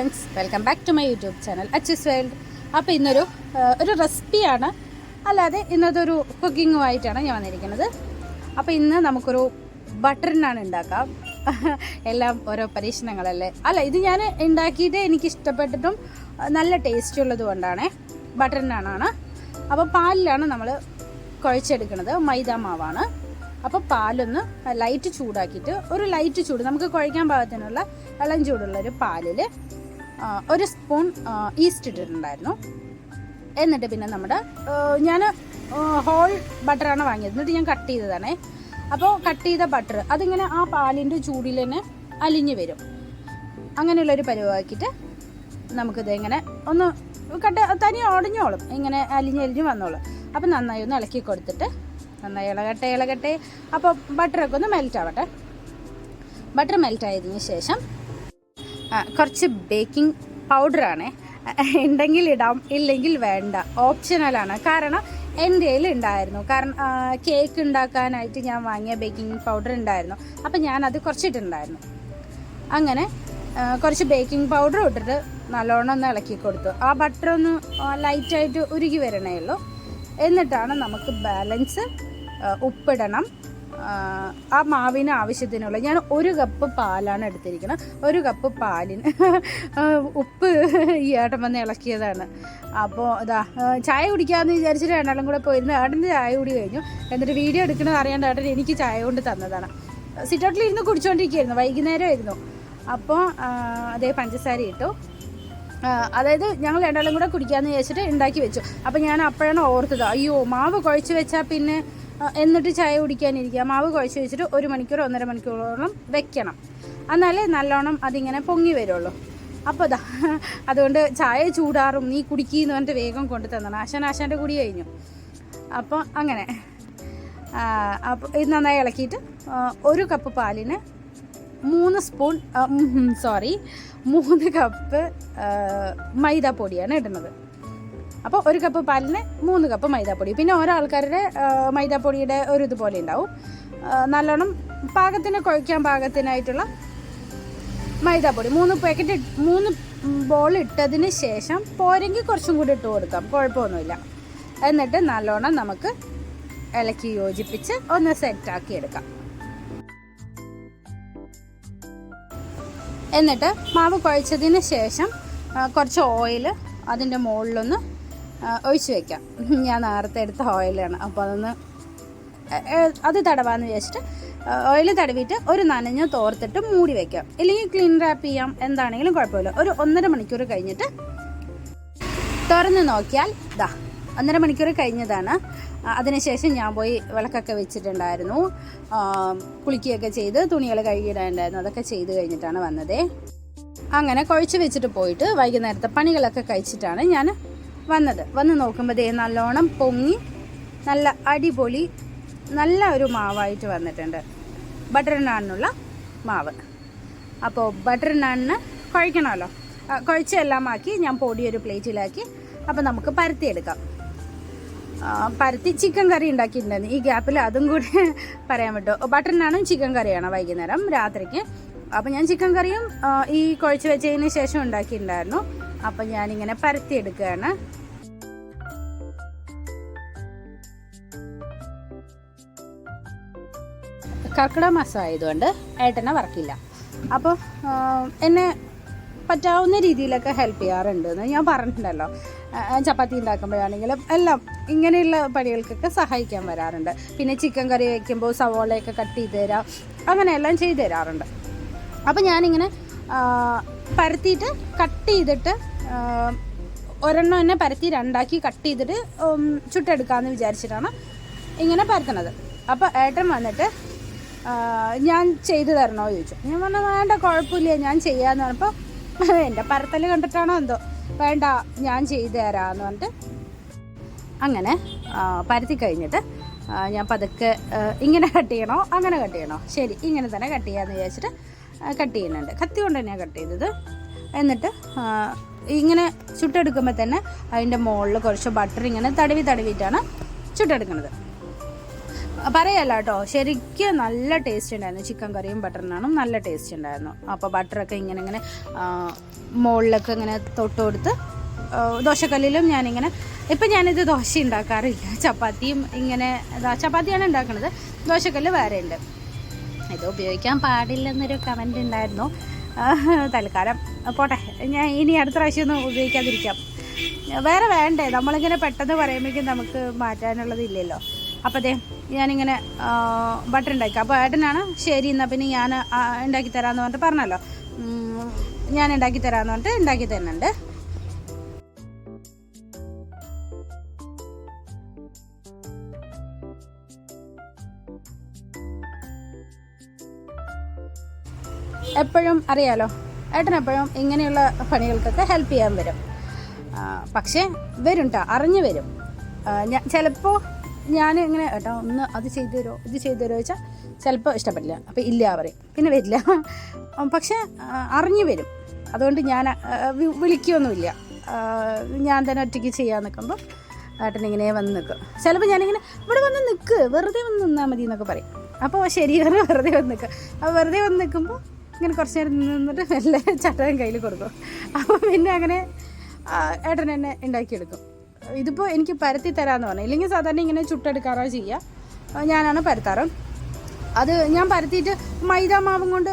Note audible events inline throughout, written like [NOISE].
Friends welcome back to my YouTube channel Achis world അപ്പോൾ ഇന്നൊരു ഒരു റെസിപ്പിയാണ് അല്ലാതെ ഇന്നതൊരു കുക്കിങ്ങുമായിട്ടാണ് ഞാൻ വന്നിരിക്കുന്നത്. അപ്പോൾ ഇന്ന് നമുക്കൊരു ബട്ടറിനാണ് ഉണ്ടാക്കാം. [LAUGHS] എല്ലാം ഓരോ പരീക്ഷണങ്ങളല്ലേ? അല്ല ഇത് ഞാൻ ഉണ്ടാക്കിയിട്ട് എനിക്ക് ഇഷ്ടപ്പെട്ടിട്ടും നല്ല ടേസ്റ്റ് ഉള്ളത് കൊണ്ടാണ്. ബട്ടറിനാണ് അപ്പോൾ പാലിലാണ് നമ്മൾ കുഴച്ചെടുക്കുന്നത്. മൈദ മാവാണ്. അപ്പോൾ പാലൊന്ന് ലൈറ്റ് ചൂടാക്കിയിട്ട് ഒരു ലൈറ്റ് ചൂട് നമുക്ക് കുഴയ്ക്കാൻ പാകത്തിനുള്ള ഇളം ചൂടുള്ള ഒരു പാലിൽ ഒരു സ്പൂൺ ഈസ്റ്റ് ഇട്ടിട്ടുണ്ടായിരുന്നു. എന്നിട്ട് പിന്നെ നമ്മുടെ ഞാൻ ഹോൾ ബട്ടറാണ് വാങ്ങിയത്. എന്നിട്ട് ഞാൻ കട്ട് ചെയ്തതാണേ. അപ്പോൾ കട്ട് ചെയ്ത ബട്ടർ അതിങ്ങനെ ആ പാലിന്റെ ചൂടിൽ തന്നെ അലിഞ്ഞു വരും. അങ്ങനെയുള്ളൊരു പരിവാക്കിയിട്ട് നമുക്കിത് ഇങ്ങനെ ഒന്ന് കട്ട് തനി ഉടഞ്ഞോളും ഇങ്ങനെ അലിഞ്ഞലിഞ്ഞ് വന്നോളും. അപ്പം നന്നായി ഒന്ന് ഇളക്കി കൊടുത്തിട്ട് നന്നായി ഇളകട്ടെ ഇളകട്ടെ. അപ്പോൾ ബട്ടറൊക്കെ ഒന്ന് മെൽറ്റ് ആവട്ടെ. ബട്ടർ മെൽറ്റ് ആയതിന് ശേഷം കുറച്ച് ബേക്കിംഗ് പൗഡറാണ്. ഉണ്ടെങ്കിൽ ഇടാം ഇല്ലെങ്കിൽ വേണ്ട. ഓപ്ഷണലാണ് കാരണം എന്റെ കയ്യിൽ ഉണ്ടായിരുന്നു. കാരണം കേക്ക് ഉണ്ടാക്കാനായിട്ട് ഞാൻ വാങ്ങിയ ബേക്കിംഗ് പൗഡർ ഉണ്ടായിരുന്നു. അപ്പം ഞാനത് കുറച്ചിട്ടുണ്ടായിരുന്നു. അങ്ങനെ കുറച്ച് ബേക്കിംഗ് പൗഡർ ഇട്ടിട്ട് നല്ലോണം ഒന്ന് ഇളക്കി കൊടുത്തു. ആ ബട്ടർ ഒന്ന് ലൈറ്റായിട്ട് ഉരുകി വരണേ ഉള്ളൂ. എന്നിട്ടാണ് നമുക്ക് ബാലൻസ് ഉപ്പിടണം. ആ, മാവിന് ആവശ്യത്തിനുള്ള ഞാൻ ഒരു കപ്പ് പാലാണ് എടുത്തിരിക്കുന്നത്. ഒരു കപ്പ് പാലിന്. ഉപ്പ് ഈ ഏട്ടൻ വന്ന് ഇളക്കിയതാണ്. അപ്പോൾ ഇതാ ചായ കുടിക്കാമെന്ന് വിചാരിച്ചിട്ട് രണ്ടാളും കൂടെ പോയിരുന്നു. ഏട്ടന്റെ ചായ കൂടി കഴിഞ്ഞു. എന്നിട്ട് വീഡിയോ എടുക്കണമെന്ന് അറിയാണ്ട് ഏട്ടൻ എനിക്ക് ചായ കൊണ്ട് തന്നതാണ്. സിറ്റൗട്ടിൽ ഇരുന്ന് കുടിച്ചുകൊണ്ടിരിക്കുകയായിരുന്നു വൈകുന്നേരമായിരുന്നു. അപ്പോൾ അതേ പഞ്ചസാര ഇട്ടു. അതായത് ഞങ്ങൾ രണ്ടാളും കൂടെ കുടിക്കാമെന്ന് വിചാരിച്ചിട്ട് ഉണ്ടാക്കി വെച്ചു. അപ്പോൾ ഞാൻ അപ്പോഴാണ് ഓർത്തത് അയ്യോ മാവ് കുഴച്ച് വെച്ചാൽ പിന്നെ എന്നിട്ട് ചായ കുടിക്കാനിരിക്കുക. മാവ് കുഴച്ച് വെച്ചിട്ട് ഒരു മണിക്കൂർ ഒന്നര മണിക്കൂറോളം വെക്കണം. എന്നാലേ നല്ലോണം അതിങ്ങനെ പൊങ്ങി വരുള്ളൂ. അപ്പോൾ അതാ അതുകൊണ്ട് ചായ ചൂടാറും. നീ കുടിക്കുന്നു പറഞ്ഞിട്ട് വേഗം കൊണ്ടു തന്നാണ് ആശാൻ ആശാന്റെ കുടി കഴിഞ്ഞു. അപ്പോൾ അങ്ങനെ. അപ്പോൾ ഇത് നന്നായി ഇളക്കിയിട്ട് ഒരു കപ്പ് പാലിന് മൂന്ന് സ്പൂൺ സോറി മൂന്ന് കപ്പ് മൈദ മൈദാപ്പൊടിയാണ് ഇടുന്നത്. അപ്പോൾ ഒരു കപ്പ് പാലിന് മൂന്ന് കപ്പ് മൈദാപ്പൊടി. പിന്നെ ഓരോ ആൾക്കാരുടെ മൈദാപ്പൊടിയുടെ ഒരു ഇതുപോലെ ഉണ്ടാവും. നല്ലോണം പാകത്തിന് കുഴയ്ക്കാൻ പാകത്തിനായിട്ടുള്ള മൈദാപ്പൊടി. മൂന്ന് പാക്കറ്റ് മൂന്ന് ബോൾ ഇട്ടതിന് ശേഷം പോരെങ്കിൽ കുറച്ചും കൂടി ഇട്ട് കൊടുക്കാം. കുഴപ്പമൊന്നുമില്ല. എന്നിട്ട് നല്ലോണം നമുക്ക് ഇളക്കി യോജിപ്പിച്ച് ഒന്ന് സെറ്റാക്കി എടുക്കാം. എന്നിട്ട് മാവ് കുഴച്ചതിന് ശേഷം കുറച്ച് ഓയിൽ അതിന്റെ മുകളിലൊന്ന് ഒഴിച്ച് വെക്കാം. [LAUGHS] ഞാൻ നേരത്തെ എടുത്ത ഓയിലാണ്. അപ്പോൾ അതൊന്ന് അത് തടവാന്ന് വിചാരിച്ചിട്ട് ഓയിൽ തടവിയിട്ട് ഒരു നനഞ്ഞ് തോർത്തിട്ട് മൂടി വെക്കാം. ഇല്ലെങ്കിൽ ക്ലീൻ റാപ്പ് ചെയ്യാം. എന്താണെങ്കിലും കുഴപ്പമില്ല. ഒരു ഒന്നര മണിക്കൂർ കഴിഞ്ഞിട്ട് തുറന്ന് നോക്കിയാൽ ദാ ഒന്നര മണിക്കൂർ കഴിഞ്ഞതാണ്. അതിനുശേഷം ഞാൻ പോയി വിളക്കൊക്കെ വെച്ചിട്ടുണ്ടായിരുന്നു. കുളിക്കുകയൊക്കെ ചെയ്ത് തുണികൾ കഴുകിയിടാനുണ്ടായിരുന്നു. അതൊക്കെ ചെയ്ത് കഴിഞ്ഞിട്ടാണ് വന്നത്. അങ്ങനെ കുഴച്ച് വെച്ചിട്ട് പോയിട്ട് വൈകുന്നേരത്തെ പണികളൊക്കെ കഴിച്ചിട്ടാണ് ഞാൻ വന്നത്. വന്ന് നോക്കുമ്പോൾ ദേ നല്ലോണം പൊങ്ങി നല്ല അടിപൊളി നല്ല ഒരു മാവായിട്ട് വന്നിട്ടുണ്ട്. ബട്ടർ നാണിനുള്ള മാവ്. അപ്പോൾ ബട്ടർ നാണിന് കുഴക്കണമല്ലോ. കുഴച്ചെല്ലാം ആക്കി ഞാൻ പൊടി ഒരു പ്ലേറ്റിലാക്കി. അപ്പോൾ നമുക്ക് പരത്തിയെടുക്കാം. പരത്തി ചിക്കൻ കറി ഉണ്ടാക്കിയിട്ടുണ്ടായിരുന്നു. ഈ ഗ്യാപ്പിൽ അതും കൂടി പറയാൻ പറ്റുമോ? ബട്ടർ നാണും ചിക്കൻ കറിയാണ് വൈകുന്നേരം രാത്രിക്ക്. അപ്പോൾ ഞാൻ ചിക്കൻ കറിയും ഈ കുഴച്ച് വെച്ചതിന് ശേഷം ഉണ്ടാക്കിയിട്ടുണ്ടായിരുന്നു. അപ്പോൾ ഞാനിങ്ങനെ പരത്തിയെടുക്കുകയാണ്. കർക്കിടക മാസം ആയതുകൊണ്ട് ഏട്ടനെ വർക്കില്ല അപ്പോൾ എന്നെ പറ്റാവുന്ന രീതിയിലൊക്കെ ഹെൽപ്പ് ചെയ്യാറുണ്ട് എന്ന് ഞാൻ പറഞ്ഞിട്ടുണ്ടല്ലോ. ചപ്പാത്തി ഉണ്ടാക്കുമ്പോഴാണെങ്കിലും എല്ലാം ഇങ്ങനെയുള്ള പണികൾക്കൊക്കെ സഹായിക്കാൻ വരാറുണ്ട്. പിന്നെ ചിക്കൻ കറി വയ്ക്കുമ്പോൾ സവോളയൊക്കെ കട്ട് ചെയ്ത് തരാം. അങ്ങനെയെല്ലാം ചെയ്തു തരാറുണ്ട്. അപ്പോൾ ഞാനിങ്ങനെ പരത്തിയിട്ട് കട്ട് ചെയ്തിട്ട് ഒരെണ്ണം തന്നെ പരത്തി രണ്ടാക്കി കട്ട് ചെയ്തിട്ട് ചുട്ടെടുക്കാമെന്ന് വിചാരിച്ചിട്ടാണ് ഇങ്ങനെ പരത്തണത് അപ്പോൾ ഏട്ടൻ വന്നിട്ട് ഞാൻ ചെയ്തു തരണോ ചോദിച്ചു. ഞാൻ പറഞ്ഞു വേണ്ട കുഴപ്പമില്ല ഞാൻ ചെയ്യാന്ന് പറഞ്ഞപ്പോൾ [LAUGHS] എന്റെ പരത്തൽ കണ്ടിട്ടാണോ എന്തോ വേണ്ട ഞാൻ ചെയ്തു തരാമെന്ന് പറഞ്ഞിട്ട് അങ്ങനെ പരത്തി കഴിഞ്ഞിട്ട് ഞാൻ പതുക്കെ ഇങ്ങനെ കട്ട് ചെയ്യണോ അങ്ങനെ കട്ട് ചെയ്യണോ ശരി ഇങ്ങനെ തന്നെ കട്ട് ചെയ്യാമെന്ന് വിചാരിച്ചിട്ട് കട്ട് ചെയ്യുന്നുണ്ട്. കത്തി കൊണ്ട് തന്നെയാണ് കട്ട് ചെയ്തത്. എന്നിട്ട് ഇങ്ങനെ ചുട്ടെടുക്കുമ്പോൾ തന്നെ അതിന്റെ മുകളിൽ കുറച്ച് ബട്ടർ ഇങ്ങനെ തടവി തടവിയിട്ടാണ് ചുട്ടെടുക്കുന്നത് പറയല്ല കേട്ടോ ശരിക്കും നല്ല ടേസ്റ്റ് ഉണ്ടായിരുന്നു. ചിക്കൻ കറിയും ബട്ടർ നാണും നല്ല ടേസ്റ്റ് ഉണ്ടായിരുന്നു. അപ്പോൾ ബട്ടറൊക്കെ ഇങ്ങനെ ഇങ്ങനെ മുകളിലൊക്കെ ഇങ്ങനെ തൊട്ട് കൊടുത്ത് ദോശക്കല്ലിലും ഞാനിങ്ങനെ ഇപ്പം ഞാനിത് ദോശ ഉണ്ടാക്കാറില്ല. ചപ്പാത്തിയും ഇങ്ങനെ ചപ്പാത്തിയാണ് ഉണ്ടാക്കുന്നത് ദോശക്കല്ല് വേറെ ഉണ്ട്. ഇത് ഉപയോഗിക്കാൻ പാടില്ലെന്നൊരു കമന്റ് ഉണ്ടായിരുന്നു. തൽക്കാലം പോട്ടെ. ഞാൻ ഇനി അടുത്ത പ്രാവശ്യം ഒന്നും ഉപയോഗിക്കാതിരിക്കാം. വേറെ വേണ്ടേ? നമ്മളിങ്ങനെ പെട്ടെന്ന് പറയുമ്പോഴേക്കും നമുക്ക് മാറ്റാനുള്ളതില്ലല്ലോ അപ്പോൾ ഞാനിങ്ങനെ ബട്ടർ ഉണ്ടാക്കി അപ്പോൾ ഏട്ടനാണ് ശരി എന്നാൽ പിന്നെ ഞാൻ ഉണ്ടാക്കി തരാമെന്ന് പറഞ്ഞിട്ട് പറഞ്ഞല്ലോ. ഞാൻ ഉണ്ടാക്കി തരാമെന്ന് പറഞ്ഞിട്ട് ഉണ്ടാക്കി തരുന്നുണ്ട്. എപ്പോഴും അറിയാലോ ഏട്ടൻ എപ്പോഴും ഇങ്ങനെയുള്ള പണികൾക്കൊക്കെ ഹെൽപ്പ് ചെയ്യാൻ വരും. പക്ഷേ വരും കേട്ടോ അറിഞ്ഞു വരും. ഞാൻ ചിലപ്പോൾ ഞാൻ ഇങ്ങനെ ഏട്ടാ ഒന്ന് അത് ചെയ്തു തരുമോ ഇത് ചെയ്തു തരുമോ വെച്ചാൽ ചിലപ്പോൾ ഇഷ്ടപ്പെടില്ല. അപ്പോൾ ഇല്ല പറയും. പിന്നെ വരില്ല. പക്ഷെ അറിഞ്ഞു വരും. അതുകൊണ്ട് ഞാൻ വിളിക്കുകയൊന്നുമില്ല ഞാൻ തന്നെ ഒറ്റയ്ക്ക് ചെയ്യാൻ നിൽക്കുമ്പോൾ ഏട്ടനിങ്ങനെ വന്ന് നിൽക്കും ചിലപ്പോൾ ഞാനിങ്ങനെ ഇവിടെ വന്ന് നിൽക്ക് വെറുതെ വന്ന് നിന്നാൽ മതി എന്നൊക്കെ പറയും. അപ്പോൾ ശരി പറഞ്ഞ് വെറുതെ വന്ന് നിൽക്കുക അപ്പോൾ വെറുതെ വന്ന് നിൽക്കുമ്പോൾ ഇങ്ങനെ കുറച്ച് നേരം നിന്നിട്ട് മെല്ലെ ചട്ടകം കയ്യിൽ കൊടുക്കും. അപ്പോൾ പിന്നെ അങ്ങനെ ഏട്ടൻ എന്നെ ഉണ്ടാക്കിയെടുക്കും. ഇതിപ്പോൾ എനിക്ക് പരത്തി തരാമെന്ന് പറഞ്ഞു. ഇല്ലെങ്കിൽ സാധാരണ ഇങ്ങനെ ചുട്ടെടുക്കാറോ ചെയ്യുക ഞാനാണ് പരത്താറ്. അത് ഞാൻ പരത്തിയിട്ട് മൈദ [LAUGHS] മാവും കൊണ്ട്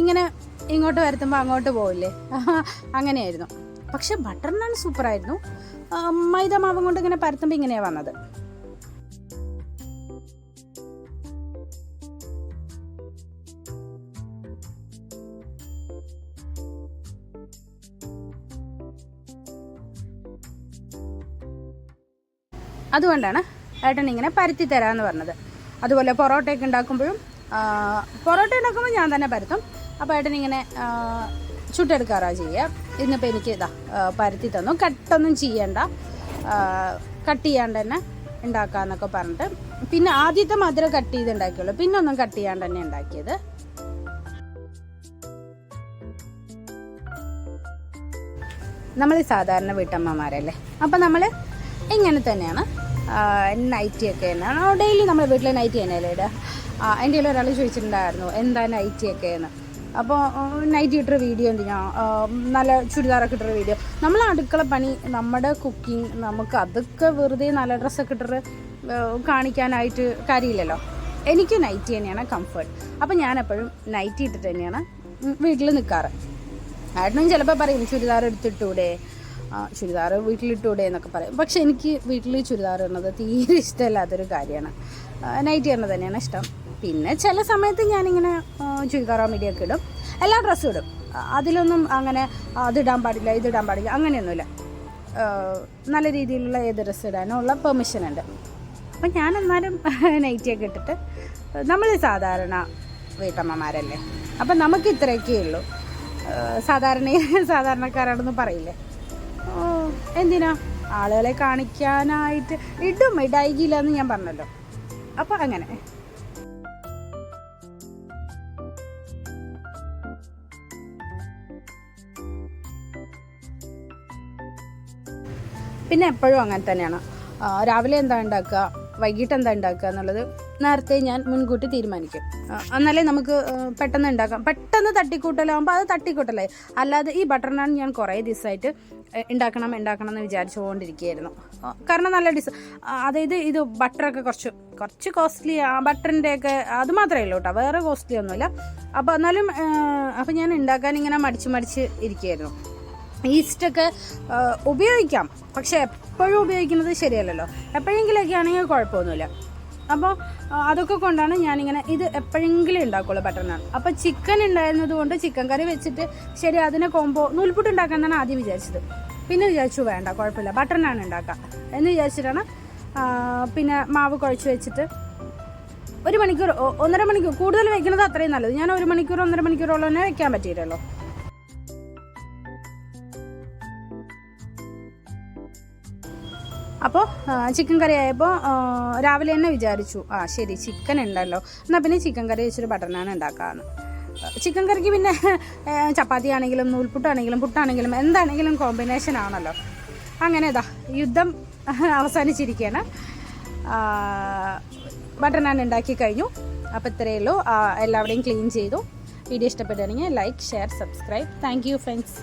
ഇങ്ങനെ ഇങ്ങോട്ട് വരുത്തുമ്പോൾ അങ്ങോട്ട് പോവില്ലേ? അങ്ങനെയായിരുന്നു. പക്ഷെ ബട്ടർ നാൻ സൂപ്പറായിരുന്നു. മൈദ മാവും കൊണ്ട് ഇങ്ങനെ പരത്തുമ്പോൾ ഇങ്ങനെയാണ് വന്നത്. അതുകൊണ്ടാണ് ഏട്ടൻ ഇങ്ങനെ പരത്തി തരാമെന്ന് പറഞ്ഞത്. അതുപോലെ പൊറോട്ടയൊക്കെ ഉണ്ടാക്കുമ്പോഴും പൊറോട്ട ഉണ്ടാക്കുമ്പോൾ ഞാൻ തന്നെ പരത്തും. അപ്പോൾ ഏട്ടൻ ഇങ്ങനെ ചുട്ടെടുക്കാറാണ് ചെയ്യുക. ഇന്നിപ്പോൾ എനിക്ക് ഇതാ പരത്തി തന്നു. കട്ടൊന്നും ചെയ്യണ്ട. കട്ട് ചെയ്യാണ്ട് തന്നെ ഉണ്ടാക്കാന്നൊക്കെ പറഞ്ഞിട്ട്. പിന്നെ ആദ്യത്തെ മധുരം കട്ട് ചെയ്ത് ഉണ്ടാക്കിയുള്ളൂ. പിന്നെ ഒന്നും കട്ട് ചെയ്യാണ്ട് തന്നെ ഉണ്ടാക്കിയത്. നമ്മൾ സാധാരണ വീട്ടമ്മമാരല്ലേ? അപ്പം നമ്മൾ ഇങ്ങനെ തന്നെയാണ്. നൈറ്റി ഒക്കെ തന്നെയാണ്. ഡെയിലി നമ്മുടെ വീട്ടിലെ നൈറ്റി തന്നെയല്ലേ ഇടുക എന്റെ കയ്യിൽ ഒരാൾ ചോദിച്ചിട്ടുണ്ടായിരുന്നു എന്താ നൈറ്റി ഒക്കെ എന്ന്? അപ്പോൾ നൈറ്റി ഇട്ടൊരു വീഡിയോ എന്തിനാ? നല്ല ചുരിദാറൊക്കെ ഇട്ടൊരു വീഡിയോ നമ്മൾ അടുക്കള പണി നമ്മുടെ കുക്കിംഗ് നമുക്ക് അതൊക്കെ വെറുതെ നല്ല ഡ്രസ്സൊക്കെ ഇട്ടൊരു കാണിക്കാനായിട്ട് കാര്യമില്ലല്ലോ. എനിക്ക് നൈറ്റി തന്നെയാണ് കംഫർട്ട് അപ്പോൾ ഞാൻ എപ്പോഴും നൈറ്റി ഇട്ടിട്ട് തന്നെയാണ് വീട്ടിൽ നിൽക്കാറ് ഏട്ടനും ചിലപ്പോൾ പറയും ചുരിദാർ എടുത്തിട്ടൂടെ? ചുരിദാർ വീട്ടിലിട്ടൂടെ എന്നൊക്കെ പറയും. പക്ഷെ എനിക്ക് വീട്ടിൽ ചുരിദാർ ഇടുന്നത് തീരെ ഇഷ്ടമല്ലാത്തൊരു കാര്യമാണ്. നൈറ്റ് ഇടുന്നത് തന്നെയാണ് ഇഷ്ടം. പിന്നെ ചില സമയത്ത് ഞാനിങ്ങനെ ചുരിദാറോ മീഡിയൊക്കെ ഇടും. എല്ലാ ഡ്രസ്സും ഇടും. അതിലൊന്നും അങ്ങനെ അതിടാൻ പാടില്ല ഇതിടാൻ പാടില്ല അങ്ങനെയൊന്നുമില്ല. നല്ല രീതിയിലുള്ള ഏത് ഡ്രസ്സ് ഇടാനുള്ള പെർമിഷൻ ഉണ്ട്. അപ്പം ഞാൻ എന്നാലും [LAUGHS] നൈറ്റിയൊക്കെ ഇട്ടിട്ട് നമ്മൾ സാധാരണ വീട്ടമ്മമാരല്ലേ? അപ്പം നമുക്ക് ഇത്രയൊക്കെ ഉള്ളൂ. സാധാരണ സാധാരണക്കാരാണെന്ന് പറയില്ലേ? എന്തിനാ? ആളുകളെ കാണിക്കാനായിട്ട് ഇടും ഇടായിക്കില്ല എന്ന് ഞാൻ പറഞ്ഞല്ലോ. അപ്പം അങ്ങനെ. പിന്നെ എപ്പോഴും അങ്ങനെ തന്നെയാണ്. രാവിലെ എന്താ ഉണ്ടാക്കുക വൈകിട്ട് എന്താ ഉണ്ടാക്കുക എന്നുള്ളത് നേരത്തെ ഞാൻ മുൻകൂട്ടി തീരുമാനിക്കും. എന്നാലേ നമുക്ക് പെട്ടെന്ന് ഉണ്ടാക്കാം. പെട്ടെന്ന് തട്ടിക്കൂട്ടലാകുമ്പോൾ അത് തട്ടിക്കൂട്ടലേ അല്ലാതെ ഈ ബട്ടർ നാൻ ഞാൻ കുറേ ദിവസമായിട്ട് ഉണ്ടാക്കണം ഉണ്ടാക്കണം എന്ന് വിചാരിച്ചുകൊണ്ടിരിക്കുകയായിരുന്നു കാരണം നല്ല ഡിസ് അതായത് ഇത് ബട്ടറൊക്കെ കുറച്ച് കുറച്ച് കോസ്റ്റ്ലി ആ ബട്ടറിന്റെ ഒക്കെ അത് മാത്രമേ ഉള്ളൂ കേട്ടോ വേറെ കോസ്റ്റ്ലി ഒന്നുമില്ല. അപ്പോൾ എന്നാലും അപ്പോൾ ഞാൻ ഉണ്ടാക്കാൻ ഇങ്ങനെ മടിച്ച് മടിച്ച് ഇരിക്കുകയായിരുന്നു ഈസ്റ്റൊക്കെ ഉപയോഗിക്കാം. പക്ഷേ എപ്പോഴും ഉപയോഗിക്കുന്നത് ശരിയല്ലല്ലോ. എപ്പോഴെങ്കിലൊക്കെ ആണെങ്കിൽ കുഴപ്പമൊന്നുമില്ല. അപ്പോൾ അതൊക്കെ കൊണ്ടാണ് ഞാനിങ്ങനെ ഇത് എപ്പോഴെങ്കിലും ഉണ്ടാക്കുള്ളൂ നാൻ അപ്പോൾ ചിക്കൻ ഉണ്ടായിരുന്നത് കൊണ്ട് ചിക്കൻ കറി വെച്ചിട്ട് ശരി അതിനെ കോമ്പോ നൂൽപുട്ട് ഉണ്ടാക്കാമെന്നാണ് ആദ്യം വിചാരിച്ചത്. പിന്നെ വിചാരിച്ചു വേണ്ട കുഴപ്പമില്ല. ബട്ടർ നാൻ ഉണ്ടാക്കാം. എന്ന് വിചാരിച്ചിട്ടാണ് പിന്നെ മാവ് കുഴച്ച് വെച്ചിട്ട് ഒരു മണിക്കൂർ ഒന്നര മണിക്കൂർ കൂടുതൽ വെക്കുന്നത് അത്രയും നല്ലത്. ഞാൻ ഒരു മണിക്കൂർ ഒന്നര മണിക്കൂറോളം തന്നെ വെക്കാൻ പറ്റിയിട്ടല്ലോ അപ്പോൾ ചിക്കൻ കറി ആയപ്പോൾ രാവിലെ തന്നെ വിചാരിച്ചു. ആ ശരി ചിക്കൻ ഉണ്ടല്ലോ. എന്നാൽ പിന്നെ ചിക്കൻ കറി വെച്ചൊരു ബട്ടർ നാൻ ഉണ്ടാക്കാമെന്ന് ചിക്കൻ കറിക്ക് പിന്നെ ചപ്പാത്തി ആണെങ്കിലും നൂൽപുട്ടാണെങ്കിലും പുട്ടാണെങ്കിലും എന്താണെങ്കിലും കോമ്പിനേഷൻ ആണല്ലോ. അങ്ങനെ ഇതാ യുദ്ധം അവസാനിച്ചിരിക്കുകയാണ് ബട്ടർ നാൻ ഉണ്ടാക്കി കഴിഞ്ഞു. അപ്പോൾ ഇത്രയേ ഉള്ളൂ. എല്ലാവരുടെയും ക്ലീൻ ചെയ്തു. വീഡിയോ ഇഷ്ടപ്പെടുകയാണെങ്കിൽ like share subscribe thank you friends